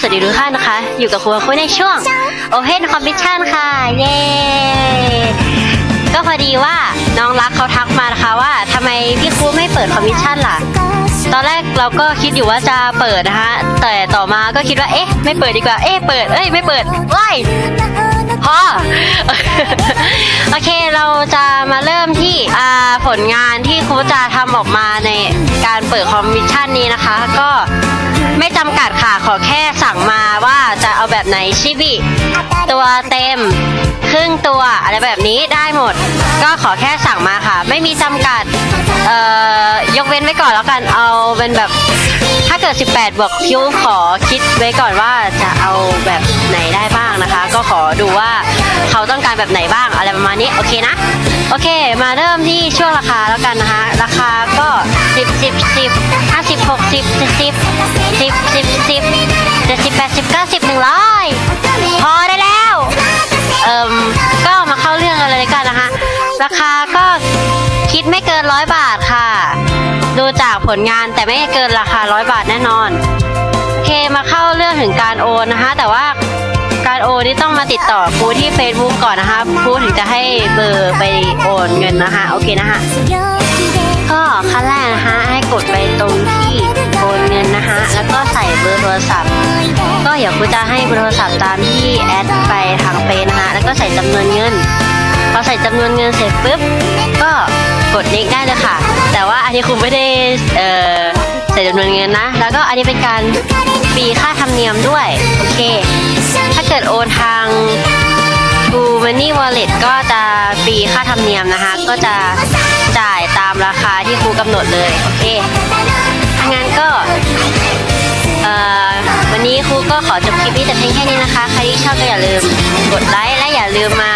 สวัสดีทุกท่านนะคะ อยู่กับครูคุยในช่วง Open Competition ค่ะ เย้ ก็พอดีว่าน้องรักเขาทักมานะคะว่าทำไมพี่ครูไม่เปิดคอมมิชชั่นล่ะ ตอนแรกเราก็คิดอยู่ว่าจะเปิดนะคะ แต่ต่อมาก็คิดว่า เอ๊ะ ไม่เปิดดีกว่า เอ๊ะ เปิด เอ้ย ไม่เปิดว้ายพอโอเคเราจะมาเริ่มที่ผลงานที่ครูจะทำออกมาในการเปิดคอมมิชชั่นนี้นะคะ ก็ จำกัดค่ะ ขอแค่สั่งมาว่าจะเอาแบบไหนชิบิ ตัวเต็ม ครึ่งตัวอะไรแบบนี้ได้หมด ก็ขอแค่สั่งมาค่ะ ไม่มีจำกัด เอ่อยกเว้นไว้ก่อนแล้วกันเอาเป็นแบบ ถ้าเกิด 18 บวกคิวขอคิดไว้ก่อนว่าจะเอาแบบไหนได้บ้างนะคะ ก็ขอดูว่าเขาต้องการแบบไหนบ้างอะไรประมาณนี้โอเคนะ โอเค มาเริ่มที่ช่วงราคาแล้วกันนะคะ ราคาก็ 10 10 10 50 60 70 10 10 10 70 80 90 100พอได้แล้ว เอ่มก็มาเข้าเรื่องกันเลยกันนะคะ ราคาก็คิดไม่เกินร้อยบาทค่ะ ดูจากผลงานแต่ไม่เกินราคาร้อยบาทแน่นอน โอเคมาเข้าเรื่องถึงการโอนนะคะ แต่ว่าการโอนนี่ต้องมาติดต่อครูที่ Facebook ก่อนนะคะครูถึงจะให้เบอร์ไปโอนเงินนะคะ โอเคนะคะ จะให้เบอร์โทรศัพท์ตามที่แอดไปทางเฟซนะคะ แล้วก็ใส่จำนวนเงิน พอใส่จำนวนเงินเสร็จปุ๊บ ก็กดลิกได้เลยค่ะ แต่ว่าอันนี้ครูไม่ได้เอ่อใส่จำนวนเงินนะ แล้วก็อันนี้เป็นการฟรีค่าธรรมเนียมด้วย โอเค ถ้าเกิดโอนทาง Google Money Wallet ก็จะฟรีค่าธรรมเนียมนะคะ ก็จะจ่ายตามราคาที่ครูกำหนดเลย โอเคถ้างั้นก็ ก็ขอจบคลิปนี้แต่เพียงแค่นี้นะคะ ใครที่ชอบก็อย่าลืมกดไลค์และอย่าลืมมา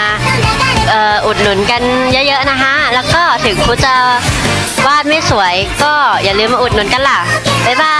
อุดหนุนกันเยอะๆนะคะ แล้วก็ถึงครูจะวาดไม่สวยก็อย่าลืมมาอุดหนุนกันล่ะ บ๊ายบาย